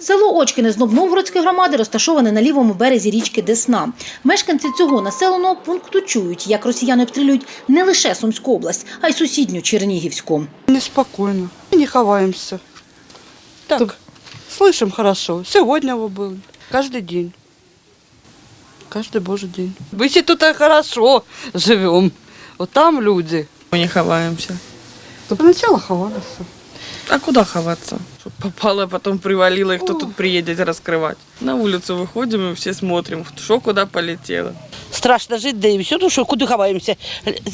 Село Очкине з Новгородської громади розташоване на лівому березі річки Десна. Мешканці цього населеного пункту чують, як росіяни обстрілюють не лише Сумську область, а й сусідню Чернігівську. Неспокойно. И не ховаемся. Так, слышим хорошо. Сегодня вы были. Каждый день. Каждый божий день. Мы все тут так хорошо живем. Вот там люди. Мы не ховаемся. То поначалу ховались. А куда ховаться? Чтоб попало, потом привалило, и кто тут приедет раскрывать. На улицу выходим и все смотрим, что куда полетело. Страшно жити, де і все, ну що, куди ховаємося?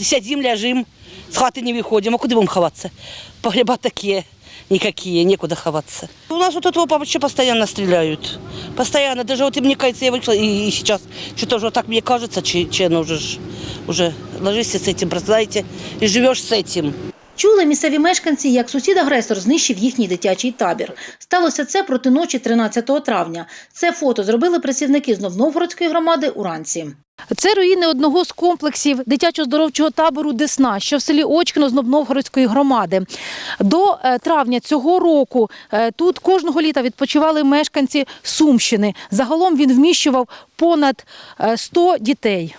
Сядім, ляжим, з хати не виходимо, а куди будемо ховатися? Погреба такі, никакие, некуда ховаться. У нас вот этого вообще постоянно стреляют. Постоянно, даже вот и мне кажется, я вышла, и, и сейчас, что-то уже так мне кажется, че, че ну, уже, ж- уже ложишься с этим, бросаете, и живешь с этим. Чули місцеві мешканці, як сусід-агресор знищив їхній дитячий табір. Сталося це проти ночі 13 травня. Це фото зробили працівники з Новгородської громади уранці. Це руїни одного з комплексів дитячо-здоровчого табору Десна, що в селі Очкино з Новгородської громади. До е, травня цього року е, тут кожного літа відпочивали мешканці Сумщини. Загалом він вміщував понад е, 100 дітей.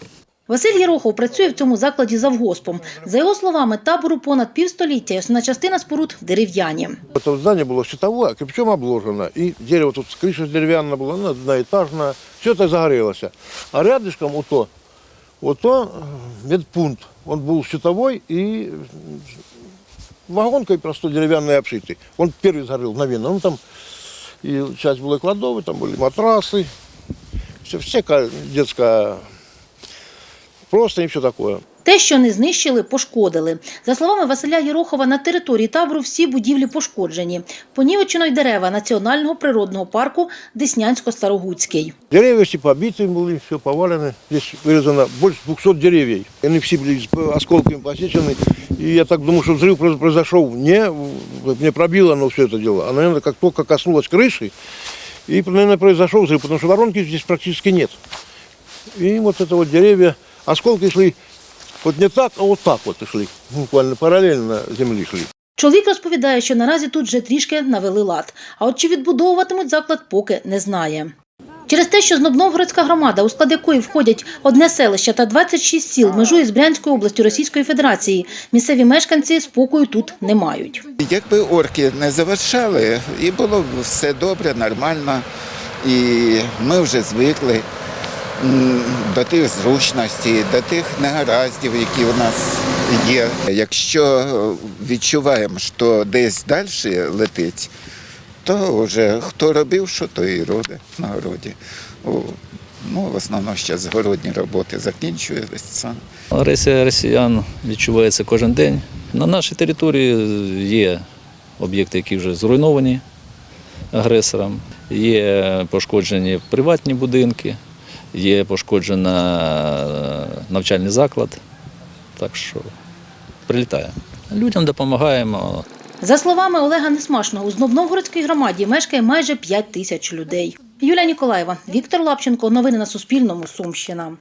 Василь Єрохов працює в цьому закладі завгоспом. За його словами, табору понад півстоліття, і основна частина споруд дерев'яні. Это вот здание было щитовое, кирпичом обложено, и дерево тут, крыша деревянная была, она одноэтажная, все это загорелось. А рядышком вот то, вот то э, медпункт, он был щитовой и вагонкой просто деревянной обшитый. Он первый сгорел мгновенно. Он там, и часть была кладовой, там были матрасы, все, всякая детская, просто и все такое. Те, що не знищили, пошкодили. За словами Василя Єрохова, на території табору всі будівлі пошкоджені. Понівечено й дерева Національного природного парку Деснянсько-Старогуцький. Деревья все побиты были, все повалено. Здесь вырезано больше 200 деревьев. Они все были с осколками посечены. И я так думаю, что взрыв произ- произошел не, в- не пробило оно все это дело, а, наверное, как только коснулось крыши, и, наверное, произошел взрыв, потому что воронки здесь практически нет. И вот это вот деревья, осколки шли вот не так, а вот так вот и шли. Буквально параллельно земли шли. Чоловік розповідає, що наразі тут вже трішки навели лад. А от чи відбудовуватимуть заклад, поки не знає. Через те, що Знобновгородська громада, у склад якої входять одне селище та 26 сіл, межує з Брянською областю Російської Федерації, місцеві мешканці спокою тут не мають. Якби орки не завершали, і було б все добре, нормально, і ми вже звикли до тих зручностей, до тих негараздів, які у нас є. Якщо відчуваємо, що десь далі летить, то вже хто робив, що то і робить на городі. Ну, в основному зараз городні роботи закінчуються. Агресія росіян відчувається кожен день. На нашій території є об'єкти, які вже зруйновані агресором, є пошкоджені приватні будинки, є пошкоджена навчальний заклад. Так що прилітає. Людям допомагаємо. За словами Олега Несмашного, у Знобновгородській громаді мешкає майже 5 тисяч людей. Юлія Ніколаєва, Віктор Лапченко. Новини на Суспільному. Сумщина.